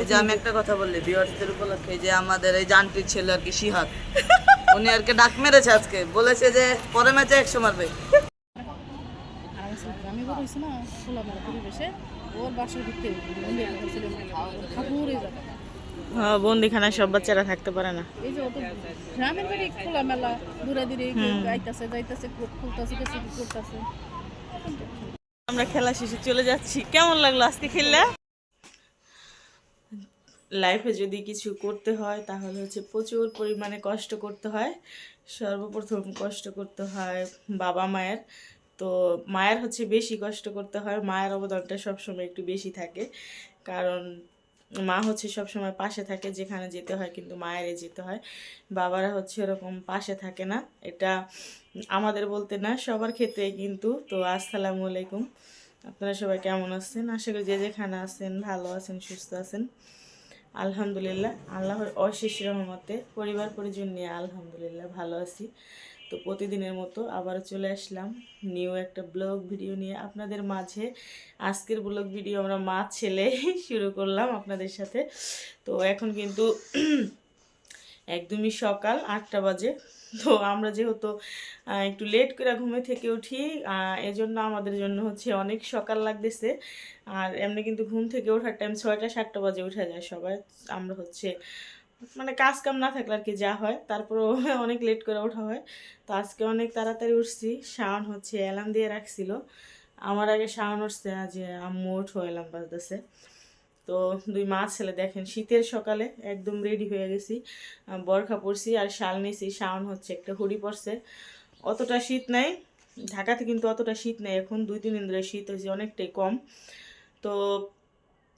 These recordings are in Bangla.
এই যে আমি একটা কথা বললি বিওয়ার্সদের উপলক্ষে যে আমাদের এই জানটির ছেলে আর কি সিহাদ উনি আর কি ডাক মেরেছে আজকে বলেছে যে পরে ম্যাচে একশো মারবে। গ্রামে বড় হয়েছে না খোলামেলা পরিবেশে ওর বাসার ঘুরতে ঠাকুরে যাবে হ্যাঁ বন্দিখানায় সব বাচ্চারা থাকতে পারে না। এই যে ওদের গ্রামের বাড়ি খোলামেলা দূরে দূরে যাইতাছে যাইতাছে খুলতাছে কিছু করতেছে। আমরা খেলা শেষে চলে যাচ্ছি। কেমন লাগল আজকে খেললে? লাইফে যদি কিছু করতে হয়, তাহলে হচ্ছে প্রচুর পরিমাণে কষ্ট করতে হয়। সর্বপ্রথম কষ্ট করতে হয় বাবা মায়ের। তো মায়ের হচ্ছে বেশি কষ্ট করতে হয়, মায়ের অবদানটা সবসময় একটু বেশি থাকে। কারণ মা হচ্ছে সবসময় পাশে থাকে, যেখানে যেতে হয় কিন্তু মায়েরই যেতে হয়। বাবারা হচ্ছে এরকম পাশে থাকে না। এটা আমাদের বলতে না, সবার ক্ষেত্রে কিন্তু। তো আসসালামু আলাইকুম। আপনারা সবাই কেমন আছেন? আশা করি যে যেখানে আছেন, ভালো আছেন, সুস্থ আছেন। আলহামদুলিল্লাহ। আল্লাহর অশেষ রহমতে পরিবার পরিজন নিয়ে আলহামদুলিল্লাহ ভালো আছি। তো প্রতিদিনের মতো আবার চলে আসলাম নিউ একটা ব্লগ ভিডিও নিয়ে আপনাদের মাঝে। আজকের ব্লগ ভিডিও আমরা মা ছেলে শুরু করলাম আপনাদের সাথে। তো এখন কিন্তু একদমই সকাল আটটা বাজে। তো আমরা যেহেতু একটু লেট করে ঘুমে থেকে উঠি এজন্য আমাদের জন্য হচ্ছে অনেক সকাল লাগতেছে। আর এমনি কিন্তু ঘুম থেকে ওঠার টাইম ছয়টা সাতটা বাজে উঠে যায় সবাই। আমরা হচ্ছে মানে কাজ কাম না থাকলে আর কি যা হয়। তারপরেও অনেক লেট করে ওঠা হয়। তো আজকে অনেক তাড়াতাড়ি উঠছি। শাওন হচ্ছে অ্যালার্ম দিয়ে রাখছিল। আমার আগে শাওন উঠছে যে আম্মু ওঠো অ্যালার্ম বাজতেছে। তো দুই মা ছেলে দেখেন, শীতের সকালে একদম রেডি হয়ে গেছি বরখা পরছি আর শাল নিয়েছি, শাওন হচ্ছে একটা হুডি পরছে। অতটা শীত নাই, ঢাকাতে কিন্তু অতটা শীত নেই, এখন দুই, তিন দিন ধরে শীত হয়েছে, অনেকটাই কম। তো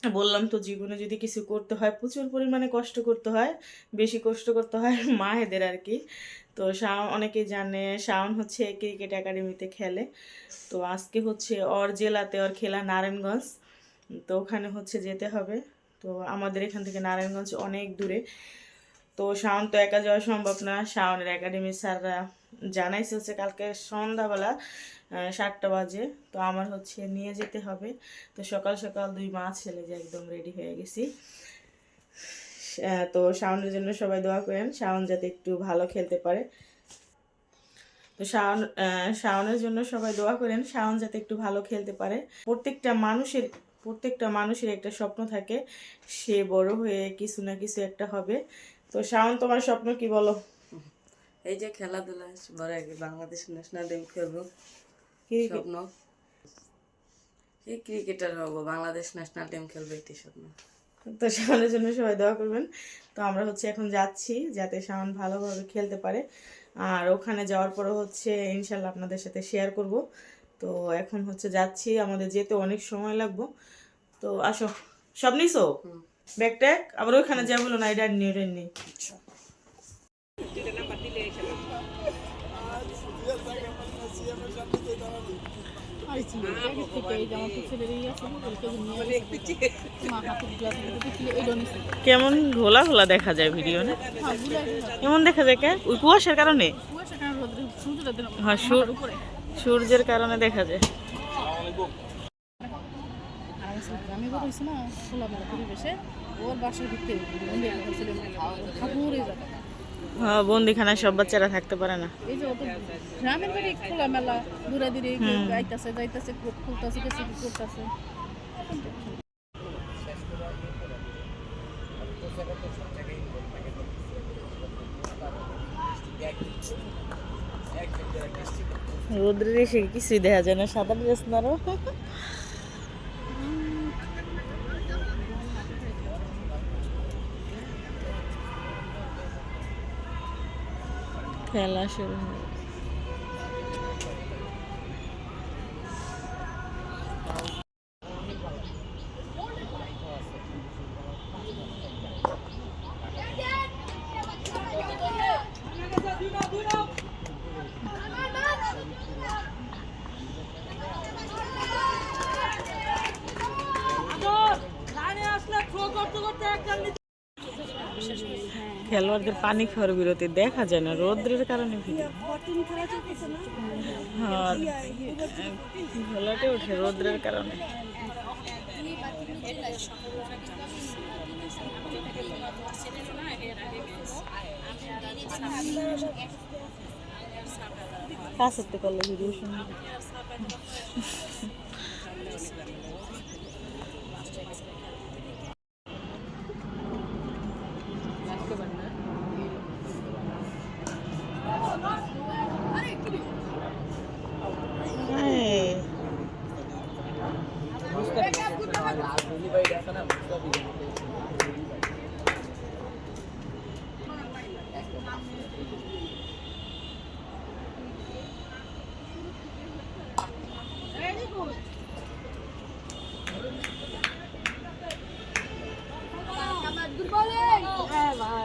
বললাম তো জীবনে যদি কিছু করতে হয়, প্রচুর পরিমাণে কষ্ট করতে হয়, বেশি কষ্ট করতে হয় মায়েদের আর কি। তো শাওন অনেকেই জানে, শাওন হচ্ছে ক্রিকেট একাডেমিতে খেলে। তো আজকে হচ্ছে ওর জেলাতে ওর খেলা নারায়ণগঞ্জ। তো ওখানে হচ্ছে যেতে হবে। তো আমাদের এখান থেকে নারায়ণগঞ্জ অনেক দূরে। তো শাওন তো একা যাওয়া সম্ভব না। শাওনের একাডেমি স্যাররা জানাইছে হচ্ছে কালকে সন্ধ্যাবেলা সাতটা বাজে। তো আমার হচ্ছে নিয়ে যেতে হবে। তো সকাল সকাল দুই মা ছেলে যে একদম রেডি হয়ে গেছি। তো শাওনের জন্য সবাই দোয়া করেন। শাওন যাতে একটু ভালো খেলতে পারে। তো শাওন শাওনের জন্য সবাই দোয়া করেন। শাওন যাতে একটু ভালো খেলতে পারে। প্রত্যেকটা মানুষের প্রত্যেকটা মানুষের একটা স্বপ্ন থাকে সে বড় হয়ে কিছু না কিছু একটা হবে। তো শাওন তোমার স্বপ্ন কি বলো? এই যে খেলাধুলা বড় আগে বাংলাদেশ ন্যাশনাল টিম খেলব। স্বপ্ন? এই ক্রিকেটার হব বাংলাদেশ ন্যাশনাল টিম খেলবে এটি স্বপ্ন। তো শাওনের জন্য সবাই দোয়া করবেন। তো আমরা হচ্ছে এখন যাচ্ছি যাতে শাওন ভালোভাবে খেলতে পারে। আর ওখানে যাওয়ার পরে হচ্ছে ইনশাল্লাহ আপনাদের সাথে শেয়ার করব। তো এখন হচ্ছে যাচ্ছি আমাদের যেতে অনেক সময় লাগবো। তো আসো সব নিছো? Bag tag? আবার ওখানে যা বলো না এটা নিয়ে এটা নিয়ে ডনিছে কেমন ঘোলা ঘোলা দেখা যায় ভিডিও না? কেমন দেখা যায় কে কুয়াশার কারণে? হ্যাঁ সূর্যের কারণে দেখা যায়। গ্রামে হয়েছে না খোলামেলা পরিবেশে ওর বাসার ঘুরতে ঠাকুরে যাবে হ্যাঁ বন্দিখানায় সব বাচ্চারা থাকতে পারে না। এই যে গ্রামের বাড়ি খোলামেলা দূরে দূরে যাইতাছে যাইতাছে খুলতাছে কিছু করতেছে রোদ্রের এসে কিছুই দেখা যায় না সাদা ড্রেস নারো খেলা শুরু হয় খেলোয়াড়দের পানি খাওয়ার বিরতি দেখা যায় না, রোদ্রের কারণে হ্যাঁ ঘোলাটে ওঠে রোদ্রের কারণে। কাছেতে করলে ভিডিও শুনবি।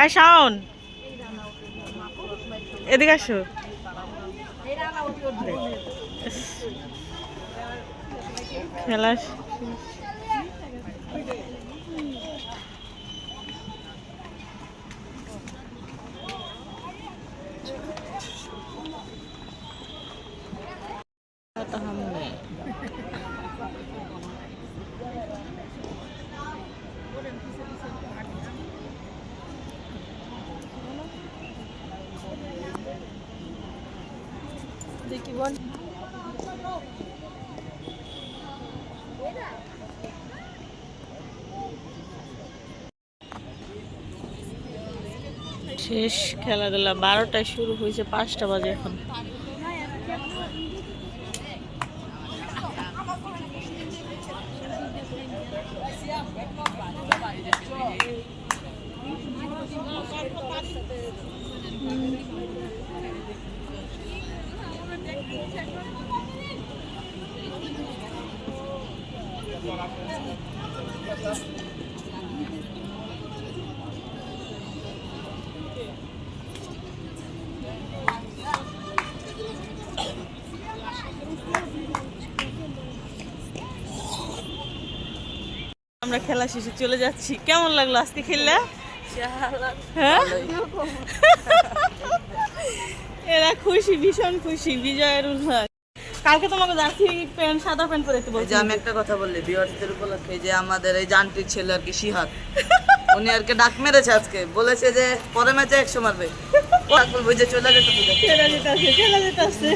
হ্যাঁ শাওন এদিকে আসো খেলা तो हमने দেখি বল? শেষ খেলাধুলা বারোটায় শুরু হয়েছে পাঁচটা বাজে এখন। আমরা খেলা শেষে চলে যাচ্ছি। কেমন লাগল আজকে খেললে? হ্যাঁ? এরা খুশি, ভীষণ খুশি, বিজয়ের উল্লাস কালকে তোমাকে জার্সি প্যান্ট সাদা প্যান্ট পরে দেখতে বলছি যে আমি একটা কথা বললি ভিউয়ার্সদের উপলক্ষে যে আমাদের এই জানটির ছেলে আর কি সিহাত উনি আর কি ডাক মেরেছে আজকে বলেছে যে পরে ম্যাচে একশো মারবে। ও বলব যে চলে যেতে চলে যেতে আসছে চলে যেতে আসছে।